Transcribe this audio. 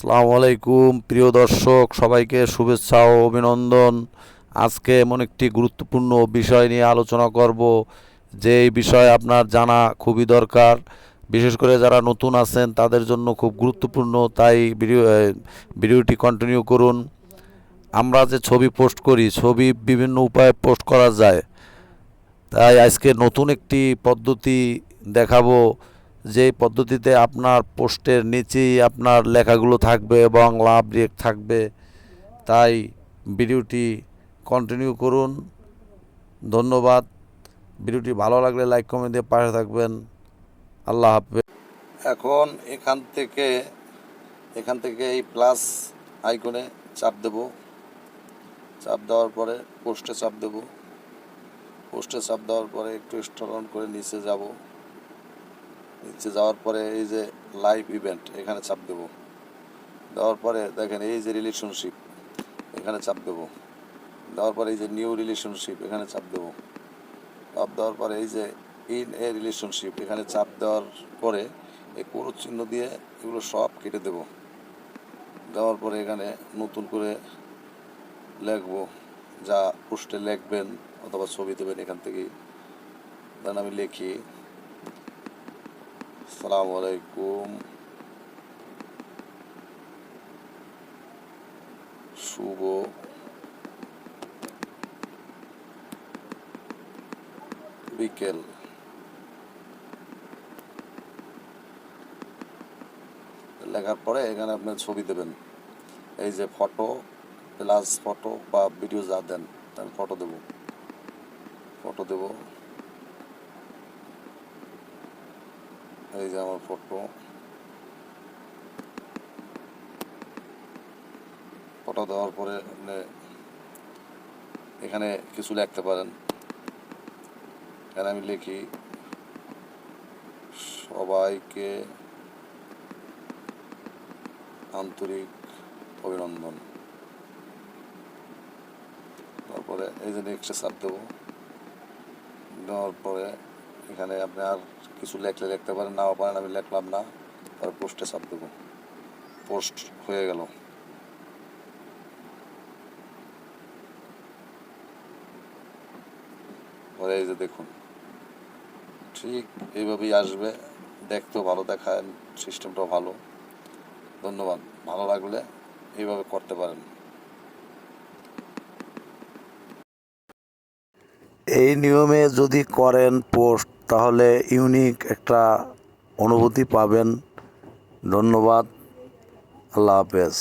আসসালামু আলাইকুম, প্রিয় দর্শক, সবাইকে শুভেচ্ছা ও অভিনন্দন। আজকে এমন একটি গুরুত্বপূর্ণ বিষয় নিয়ে আলোচনা করব যে এই বিষয় আপনার জানা খুবই দরকার। বিশেষ করে যারা নতুন আছেন, তাদের জন্য খুব গুরুত্বপূর্ণ, তাই ভিডিও ভিডিওটি কন্টিনিউ করুন। আমরা যে ছবি পোস্ট করি, ছবি বিভিন্ন উপায়ে পোস্ট করা যায়। তাই আজকে নতুন একটি পদ্ধতি দেখাবো। যে পদ্ধতিতে আপনার পোস্টের নিচেই আপনার লেখাগুলো থাকবে এবং লাভ রেক থাকবে, তাই ভিডিওটি কন্টিনিউ করুন। ধন্যবাদ। ভিডিওটি ভালো লাগলে লাইক কমেন্ট দিয়ে পাশে থাকবেন। আল্লাহ হাফেজ। এখন এখান থেকে এখান থেকে এই প্লাস আইকনে চাপ দেব। চাপ দেওয়ার পরে পোস্টে চাপ দেব। পোস্টে চাপ দেওয়ার পরে একটু স্টল করে নিচে যাব। নিচে যাওয়ার পরে এই যে লাইভ ইভেন্ট এখানে চাপ দেব। দেওয়ার পরে দেখেন এই যে রিলেশনশিপ এখানে চাপ দেব। দেওয়ার পরে এই যে নিউ রিলেশনশিপ এখানে চাপ দেব। চাপ দেওয়ার পরে এই যে ইন এ রিলেশনশিপ এখানে চাপ দেওয়ার পরে এই পুরো চিহ্ন দিয়ে এগুলো সব কেটে দেব। দেওয়ার পরে এখানে নতুন করে লিখব, যা পোস্টে লিখবেন অথবা ছবি দেবেন এখান থেকেই। দেন আমি লিখি। আসসালামু আলাইকুম শুভ বিকেল লেখার পরে এখানে আপনি ছবি দেবেন। এই যে ফটো প্লাস ফটো বা ভিডিও যা দেন, আমি ফটো দেব। ফটো দেব। এই যে আমার ফটো। ফটো দেওয়ার পরে আপনি এখানে কিছু লিখতে পারেন। এখানে আমি লিখি, সবাইকে আন্তরিক অভিনন্দন। তারপরে এই যে নেক্সটে চাপ দেবো। দেওয়ার পরে এখানে আপনি আর কিছু লেখলে লিখতে পারেন, নাও পারেন, আমি লিখলাম না, তারপর পোস্টে চাপ দেবো। পোস্ট হয়ে গেল। এই যে দেখুন, ঠিক এইভাবেই আসবে। দেখতেও ভালো দেখায় সিস্টেমটাও ভালো। ধন্যবাদ, ভালো লাগলে এইভাবে করতে পারেন। এই নিয়মে যদি করেন পোস্ট তাহলে ইউনিক একটা অনুভূতি পাবেন। ধন্যবাদ। আল্লাহ হাফেজ।